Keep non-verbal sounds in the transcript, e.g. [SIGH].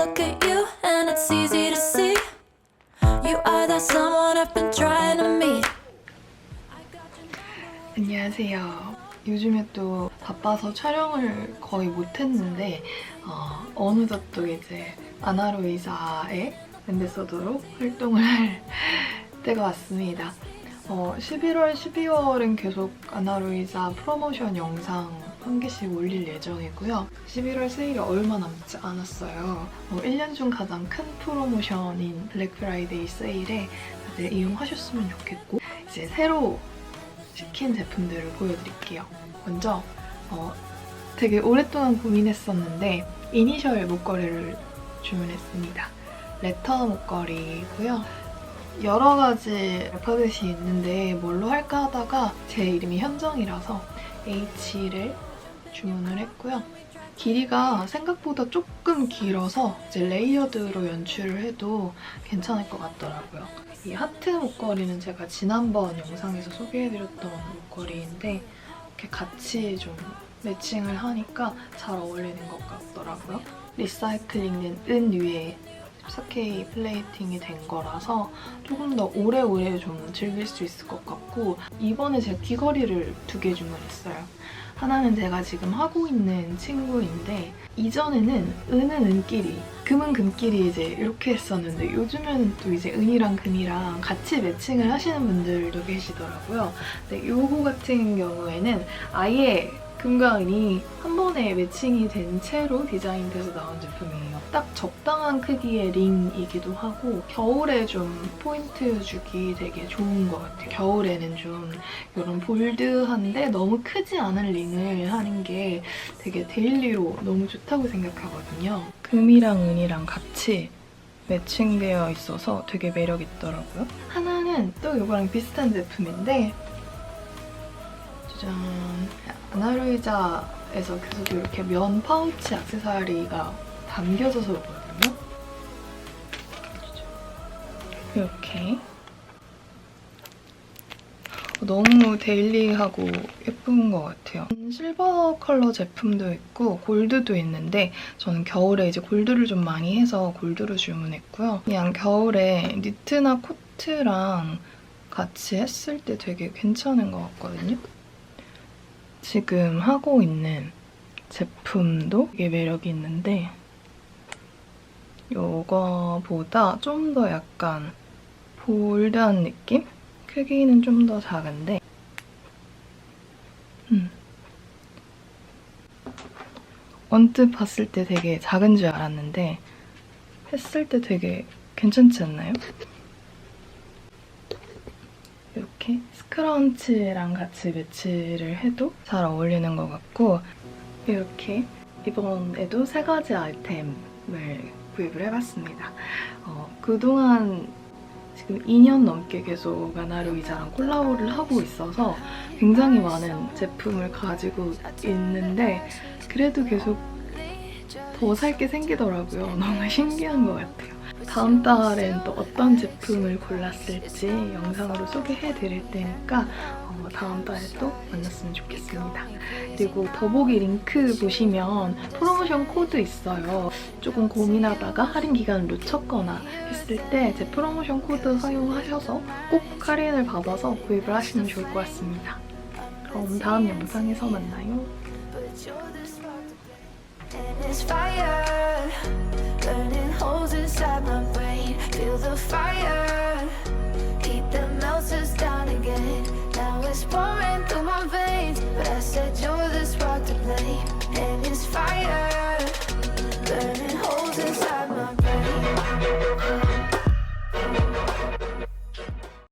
look at you and it's easy to see. You are that someone I've been trying to meet. 안녕하세요. 요즘에 또 바빠서 촬영을 거의 못했는데 어, 어느덧 또 이제 아나로이자의 엠베서더로 활동을 할 [LAUGHS] 때가 왔습니다. 어, 11월, 12월은 계속 아나로이자 프로모션 영상 한 개씩 올릴 예정이고요. 11월 세일이 얼마 남지 않았어요. 어, 1년 중 가장 큰 프로모션인 블랙 프라이데이 세일에 다들 이용하셨으면 좋겠고 이제 새로 시킨 제품들을 보여드릴게요. 먼저 어, 되게 오랫동안 고민했었는데 이니셜 목걸이를 주문했습니다. 레터 목걸이고요. 여러 가지 알파벳이 있는데 뭘로 할까 하다가 제 이름이 현정이라서 H를 주문을 했고요. 길이가 생각보다 조금 길어서 이제 레이어드로 연출을 해도 괜찮을 것 같더라고요. 이 하트 목걸이는 제가 지난번 영상에서 소개해드렸던 목걸이인데 이렇게 같이 좀 매칭을 하니까 잘 어울리는 것 같더라고요. 리사이클링된 은 위에 14K 플레이팅이 된 거라서 조금 더 오래오래 좀 즐길 수 있을 것 같고 이번에 제가 귀걸이를 두 개 주문했어요. 하나는 제가 지금 하고 있는 친구인데 이전에는 은은 은끼리, 금은 금끼리 이제 이렇게 했었는데 요즘에는 또 이제 은이랑 금이랑 같이 매칭을 하시는 분들도 계시더라고요. 근데 요거 같은 경우에는 아예 금과 은이 한 번에 매칭이 된 채로 디자인돼서 나온 제품이에요. 딱 적당한 크기의 링이기도 하고 겨울에 좀 포인트 주기 되게 좋은 것 같아요. 겨울에는 좀 이런 볼드한데 너무 크지 않은 링을 하는 게 되게 데일리로 너무 좋다고 생각하거든요. 금이랑 은이랑 같이 매칭되어 있어서 되게 매력 있더라고요. 하나는 또 이거랑 비슷한 제품인데 짜잔 아나루이자에서 계속 이렇게 면 파우치 액세서리가 담겨져서 오거든요. 이렇게 너무 데일리하고 예쁜 것 같아요. 실버 컬러 제품도 있고 골드도 있는데 저는 겨울에 이제 골드를 좀 많이 해서 골드로 주문했고요. 그냥 겨울에 니트나 코트랑 같이 했을 때 되게 괜찮은 것 같거든요. 지금 하고 있는 제품도 되게 매력이 있는데 이거보다 좀 더 약간 볼드한 느낌? 크기는 좀 더 작은데 음. 언뜻 봤을 때 되게 작은 줄 알았는데 했을 때 되게 괜찮지 않나요? 이렇게 스크런치랑 같이 매치를 해도 잘 어울리는 것 같고 이렇게 이번에도 세 가지 아이템을 구입을 해봤습니다. 어, 그동안 지금 2년 넘게 계속 아나루 이자랑 콜라보를 하고 있어서 굉장히 많은 제품을 가지고 있는데 그래도 계속 더 살 게 생기더라고요. 너무 신기한 것 같아요. 다음 달엔 또 어떤 제품을 골랐을지 영상으로 소개해 드릴 테니까 어, 다음 달에 또 만났으면 좋겠습니다. 그리고 더보기 링크 보시면 프로모션 코드 있어요. 조금 고민하다가 할인 기간을 놓쳤거나 했을 때 제 프로모션 코드 사용하셔서 꼭 할인을 받아서 구입을 하시면 좋을 것 같습니다. 그럼 다음 영상에서 만나요. And it's fire, burning holes inside my brain. Feel the fire.